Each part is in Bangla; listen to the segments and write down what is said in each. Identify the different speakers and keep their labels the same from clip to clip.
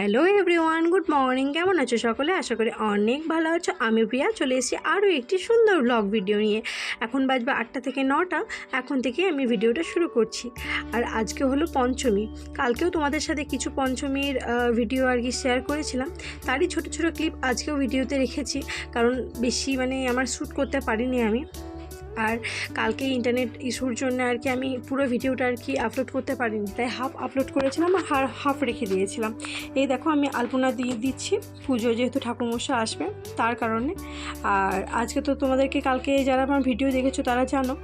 Speaker 1: Hello everyone, good morning. কেমন আছো সকলে? আশা করি অনেক ভালো আছো। আমি প্রিয়া, চলে এসেছি আরও একটি সুন্দর ব্লগ ভিডিও নিয়ে। এখন বাজবে আটটা থেকে নটা, এখন থেকে আমি ভিডিওটা শুরু করছি। আর আজকে হলো পঞ্চমী। কালকেও তোমাদের সাথে কিছু পঞ্চমীর ভিডিও আর কি শেয়ার করেছিলাম। তারই ছোট ছোট ক্লিপ আজকেও ভিডিওতে রেখেছি। কারণ বেশি মানে আমার শ্যুট করতে পারিনি আমি। আর কালকে ইন্টারনেট ইস্যুর জন্য আর কি আমি পুরো ভিডিওটা আর কি আপলোড করতে পারিনি। তাই হাফ আপলোড করেছিলাম আর হাফ রেখে দিয়েছিলাম। এই দেখো আমি আলপনা দিয়ে দিচ্ছি। পুজো যেহেতু ঠাকুরমশা আসবে, তার কারণে। আর আজকে তো তোমাদেরকে কালকে যারা আমার ভিডিও দেখেছ, তারা জানো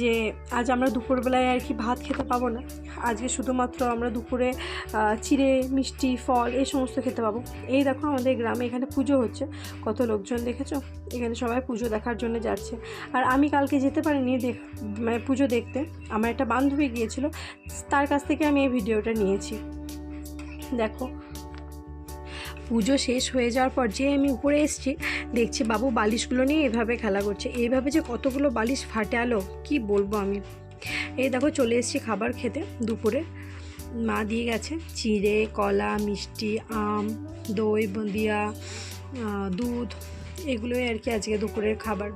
Speaker 1: যে আজ আমরা দুপুরবেলায় আর কি ভাত খেতে পাবো না। আজকে শুধুমাত্র আমরা দুপুরে চিড়ে, মিষ্টি, ফল এই সমস্ত খেতে পাবো। এই দেখো আমাদের গ্রামে এখানে পুজো হচ্ছে। কত লোকজন দেখেছ? এখানে সবাই পুজো দেখার জন্য যাচ্ছে। আর আমি কালকে যেতে পারিনি দেখ মানে পুজো দেখতে। আমার একটা বান্ধবী গিয়েছিল, তার কাছ থেকে আমি এই ভিডিওটা নিয়েছি। দেখো, পুজো শেষ হয়ে যাওয়ার পর যে আমি উপরে এসেছি, দেখছি বাবু বালিশগুলো নিয়ে এভাবে খেলা করছে। এইভাবে যে কতগুলো বালিশ ফাটে আলো, কি বলব আমি? এই দেখো, চলে এসেছি খাবার খেতে দুপুরে। মা দিয়ে গেছে চিড়ে, কলা, মিষ্টি, আম, দই বুঁদিয়া দুধ। এগুলোই আর কি আজকে দুপুরের খাবার।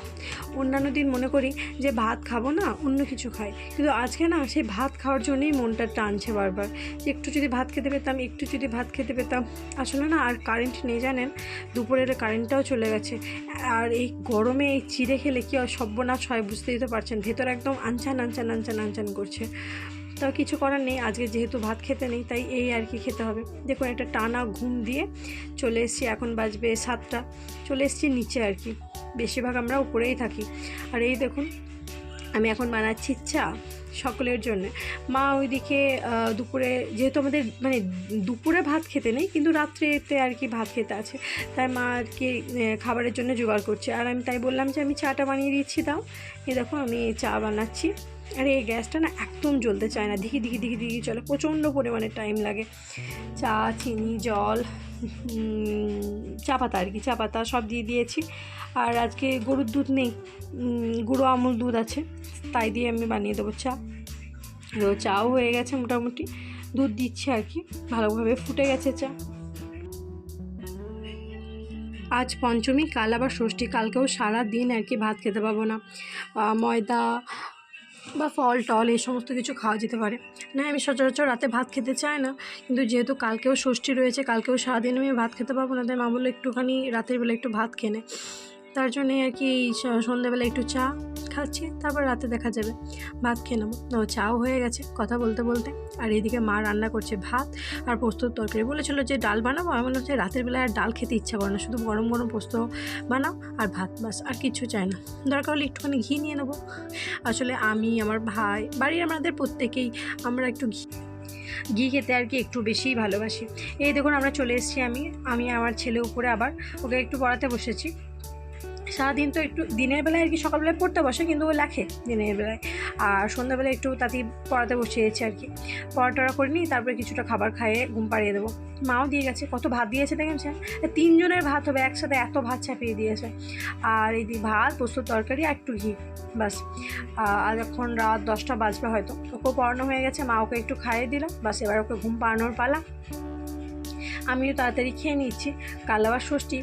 Speaker 1: অন্যান্য দিন মনে করি যে ভাত খাব না, অন্য কিছু খাই। কিন্তু আজকে না সেই ভাত খাওয়ার জন্যই মনটা টানছে বারবার। একটু যদি ভাত খেতে পেতাম, একটু যদি ভাত খেতে পেতাম, আসলে না আর কারেন্ট নেই জানেন, দুপুরের কারেন্টটাও চলে গেছে। আর এই গরমে এই চিড়ে খেলে কি সর্বনাশ হয় বুঝতেই তো পারছেন, ভেতর একদম আনচান আনচান আনচান আনচান করছে। তাও কিছু করার নেই। আজকে যেহেতু ভাত খেতে নেই, তাই এই আর কি খেতে হবে। দেখুন, একটা টানা ঘুম দিয়ে চলে এসেছি, এখন বাজবে সাতটা। চলে এসেছি নিচে আর কি। বেশিরভাগ আমরা উপরেই থাকি। আর এই দেখুন, আমি এখন বানাচ্ছি চা সকলের জন্য। মা ওইদিকে দুপুরে, যেহেতু আমাদের মানে দুপুরে ভাত খেতে নেই, কিন্তু রাত্রেতে আর কি ভাত খেতে আছে। তাই মা আর কি খাবারের জন্য জোগাড় করছে। আর আমি তাই বললাম যে, আমি চাটা বানিয়ে দিচ্ছি, দাও। এই দেখো, আমি চা বানাচ্ছি। আর এই গ্যাসটা না একদম জ্বলতে চায় না। দিকে দিকে দিকে দিকে চলে, প্রচণ্ড পরিমাণে টাইম লাগে। চা, চিনি, জল চা পাতা আর কি, চা পাতা সব দিয়ে দিয়েছি। আর আজকে গরুর দুধ নেই গুঁড়ো আমুল দুধ আছে, তাই দিয়ে আমি বানিয়ে দেবো চা। তো চাও হয়ে গেছে মোটামুটি, দুধ দিচ্ছি আর কি, ভালোভাবে ফুটে গেছে চা। আজ পঞ্চমী, কাল আবার ষষ্ঠী, কালকেও সারা দিন আর কি ভাত খেতে পাবো না। ময়দা বা ফল, টল এই সমস্ত কিছু খাওয়া যেতে পারে। না, আমি সচরাচর রাতে ভাত খেতে চাই না, কিন্তু যেহেতু কালকেও ষষ্ঠী রয়েছে, কালকেও সারাদিন আমি ভাত খেতে পারব না, তাই মা বলল একটুখানি রাতের বেলা একটু ভাত খেনে তার জন্যে আর কি সন্ধ্যাবেলা একটু চা খাচ্ছি, তারপর রাতে দেখা যাবে। ভাত খেয়ে নেব না চাও হয়ে গেছে কথা বলতে বলতে। আর এইদিকে মা রান্না করছে ভাত আর পোস্তর তরকারি। বলেছিল যে ডাল বানাবো। আমি বললাম যে রাতের বেলায় আর ডাল খেতে ইচ্ছা করে না। শুধু গরম গরম পোস্ত বানাও আর ভাত বাস, আর কিছু চাই না। দরকার হলে একটুখানি ঘি নিয়ে নেব। আসলে আমি, আমার ভাই, বাড়ির আমাদের প্রত্যেকেই আমরা একটু ঘি ঘি খেতে আর কি একটু বেশিই ভালোবাসি। এই দেখুন আমরা চলে এসেছি আমি আমি আমার ছেলে উপরে আবার। ওকে একটু পড়াতে বসেছি। সারাদিন তো একটু দিনের বেলায় আর কি সকালবেলায় পড়তে বসে, কিন্তু ও লেখে দিনের বেলায়। আর সন্ধ্যাবেলায় একটু তাতি পড়াতে বসিয়েছি আর কি। পড়া টড়া করে নিই তারপরে কিছুটা খাবার খাইয়ে ঘুম পাড়িয়ে দেবো। মাও দিয়ে গেছে, কত ভাত দিয়েছে দেখেছেন তিনজনের ভাত হবে, একসাথে এত ভাত চাপিয়ে দিয়েছে। আর এই ভাত পোস্তর তরকারি আর একটু ঘি বাস আর এখন রাত দশটা বাজবে হয়তো। ওকেও পড়ানো হয়ে গেছে, মা ওকে একটু খাইয়ে দিলাম বাস এবার ওকে ঘুম পাড়ানোর পালা। আমিও তাড়াতাড়ি খেয়ে নিচ্ছি। কাল আবার ষষ্ঠী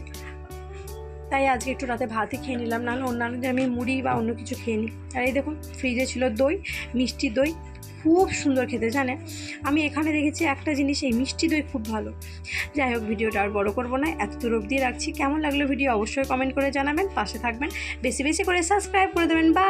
Speaker 1: তাই আজকে একটু রাতে ভাতই খেয়ে নিলাম। নাহলে অন্যান্য আমি মুড়ি বা অন্য কিছু খেয়ে নিই আর এই দেখুন ফ্রিজে ছিল দই, মিষ্টি দই, খুব সুন্দর খেতে জানে আমি এখানে দেখেছি একটা জিনিস, এই মিষ্টি দই খুব ভালো। যাই হোক, ভিডিওটা আর বড় করব না এত দূর অবধি রাখছি। কেমন লাগল ভিডিও অবশ্যই কমেন্ট করে জানাবেন, পাশে থাকবেন। বেশি বেশি করে সাবস্ক্রাইব করে দেবেন। বা